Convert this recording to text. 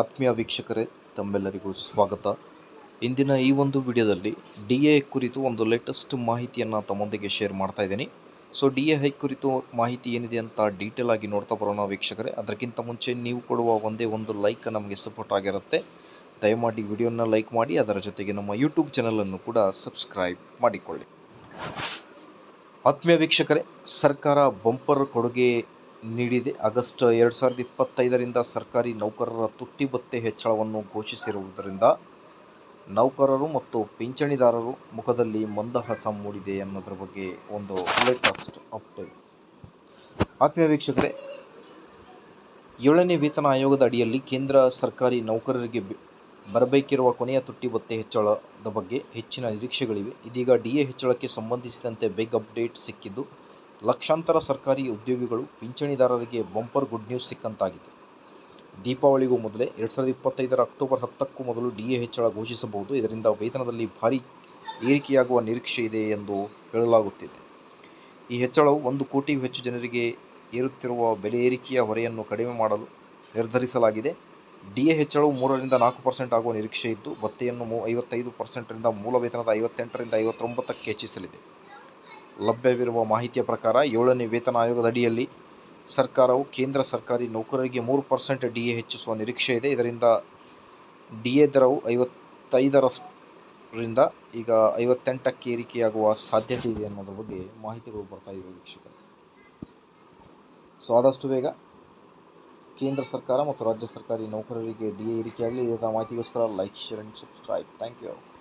ಆತ್ಮೀಯ ವೀಕ್ಷಕರೇ, ತಮ್ಮೆಲ್ಲರಿಗೂ ಸ್ವಾಗತ. ಇಂದಿನ ಈ ಒಂದು ವಿಡಿಯೋದಲ್ಲಿ ಡಿ ಎ ಕುರಿತು ಒಂದು ಲೇಟೆಸ್ಟ್ ಮಾಹಿತಿಯನ್ನು ತಮ್ಮೊಂದಿಗೆ ಶೇರ್ ಮಾಡ್ತಾ ಇದ್ದೀನಿ. ಸೊ ಡಿ ಎ ಹೈ ಕುರಿತು ಮಾಹಿತಿ ಏನಿದೆ ಅಂತ ಡೀಟೇಲ್ ಆಗಿ ನೋಡ್ತಾ ಬರೋಣ ವೀಕ್ಷಕರೇ. ಅದಕ್ಕಿಂತ ಮುಂಚೆ ನೀವು ಕೊಡುವ ಒಂದೇ ಒಂದು ಲೈಕ್ ನಮಗೆ ಸಪೋರ್ಟ್ ಆಗಿರುತ್ತೆ. ದಯಮಾಡಿ ವಿಡಿಯೋನ ಲೈಕ್ ಮಾಡಿ, ಅದರ ಜೊತೆಗೆ ನಮ್ಮ ಯೂಟ್ಯೂಬ್ ಚಾನಲನ್ನು ಕೂಡ ಸಬ್ಸ್ಕ್ರೈಬ್ ಮಾಡಿಕೊಳ್ಳಿ. ಆತ್ಮೀಯ ವೀಕ್ಷಕರೇ, ಸರ್ಕಾರ ಬಂಪರ್ ಕೊಡುಗೆ ನೀಡಿದೆ. ಆಗಸ್ಟ್ ಎರಡು ಸಾವಿರದ ಇಪ್ಪತ್ತೈದರಿಂದ ಸರ್ಕಾರಿ ನೌಕರರ ತುಟ್ಟಿ ಭತ್ತೆ ಹೆಚ್ಚಳವನ್ನು ಘೋಷಿಸಿರುವುದರಿಂದ ನೌಕರರು ಮತ್ತು ಪಿಂಚಣಿದಾರರು ಮುಖದಲ್ಲಿ ಮಂದಹಾಸ ಮೂಡಿದೆ ಅನ್ನೋದ್ರ ಬಗ್ಗೆ ಒಂದು ಲೇಟೆಸ್ಟ್ ಅಪ್ಡೇಟ್. ಆತ್ಮೀಯ ವೀಕ್ಷಕರೇ, ಏಳನೇ ವೇತನ ಆಯೋಗದ ಅಡಿಯಲ್ಲಿ ಕೇಂದ್ರ ಸರ್ಕಾರಿ ನೌಕರರಿಗೆ ಬರಬೇಕಿರುವ ಕೊನೆಯ ತುಟ್ಟಿ ಭತ್ತೆ ಹೆಚ್ಚಳದ ಬಗ್ಗೆ ಹೆಚ್ಚಿನ ನಿರೀಕ್ಷೆಗಳಿವೆ. ಇದೀಗ ಡಿ ಎ ಹೆಚ್ಚಳಕ್ಕೆ ಸಂಬಂಧಿಸಿದಂತೆ ಬಿಗ್ ಅಪ್ಡೇಟ್ ಸಿಕ್ಕಿದ್ದು ಲಕ್ಷಾಂತರ ಸರ್ಕಾರಿ ಉದ್ಯೋಗಿಗಳು ಪಿಂಚಣಿದಾರರಿಗೆ ಬಂಪರ್ ಗುಡ್ ನ್ಯೂಸ್ ಸಿಕ್ಕಂತಾಗಿದೆ. ದೀಪಾವಳಿಗೂ ಮೊದಲೇ ಎರಡು ಸಾವಿರದ ಇಪ್ಪತ್ತೈದರ ಅಕ್ಟೋಬರ್ ಹತ್ತಕ್ಕೂ ಮೊದಲು ಡಿ ಎ ಹೆಚ್ಚಳ ಘೋಷಿಸಬಹುದು. ಇದರಿಂದ ವೇತನದಲ್ಲಿ ಭಾರಿ ಏರಿಕೆಯಾಗುವ ನಿರೀಕ್ಷೆ ಇದೆ ಎಂದು ಹೇಳಲಾಗುತ್ತಿದೆ. ಈ ಹೆಚ್ಚಳವು ಒಂದು ಕೋಟಿಗೂ ಹೆಚ್ಚು ಜನರಿಗೆ ಏರುತ್ತಿರುವ ಬೆಲೆ ಏರಿಕೆಯ ಹೊರೆಯನ್ನು ಕಡಿಮೆ ಮಾಡಲು ನಿರ್ಧರಿಸಲಾಗಿದೆ. ಡಿ ಎ ಹೆಚ್ಚಳವು ಮೂರರಿಂದ ನಾಲ್ಕು ಪರ್ಸೆಂಟ್ ಆಗುವ ನಿರೀಕ್ಷೆ ಇದ್ದು, ಭತ್ತೆಯನ್ನು ಐವತ್ತೈದು ಪರ್ಸೆಂಟರಿಂದ ಮೂಲ ವೇತನದ ಐವತ್ತೆಂಟರಿಂದ ಐವತ್ತೊಂಬತ್ತಕ್ಕೆ ಹೆಚ್ಚಿಸಲಿದೆ. ಲಭ್ಯವಿರುವ ಮಾಹಿತಿಯ ಪ್ರಕಾರ ಏಳನೇ ವೇತನ ಆಯೋಗದ ಅಡಿಯಲ್ಲಿ ಸರ್ಕಾರವು ಕೇಂದ್ರ ಸರ್ಕಾರಿ ನೌಕರರಿಗೆ ಮೂರು ಪರ್ಸೆಂಟ್ ಡಿ ಎ ಹೆಚ್ಚಿಸುವ ನಿರೀಕ್ಷೆ ಇದೆ. ಇದರಿಂದ ಡಿ ಎ ದರವು ಐವತ್ತೈದರಷ್ಟರಿಂದ ಈಗ ಐವತ್ತೆಂಟಕ್ಕೆ ಏರಿಕೆಯಾಗುವ ಸಾಧ್ಯತೆ ಇದೆ ಅನ್ನೋದ್ರ ಬಗ್ಗೆ ಮಾಹಿತಿಗಳು ಬರ್ತಾ ಇವೆ ವೀಕ್ಷಕರು. ಸೊ ಆದಷ್ಟು ಬೇಗ ಕೇಂದ್ರ ಸರ್ಕಾರ ಮತ್ತು ರಾಜ್ಯ ಸರ್ಕಾರಿ ನೌಕರರಿಗೆ ಡಿ ಎ ಏರಿಕೆಯಾಗಲಿ ಇದರ ಮಾಹಿತಿಗೋಸ್ಕರ like share and subscribe thank you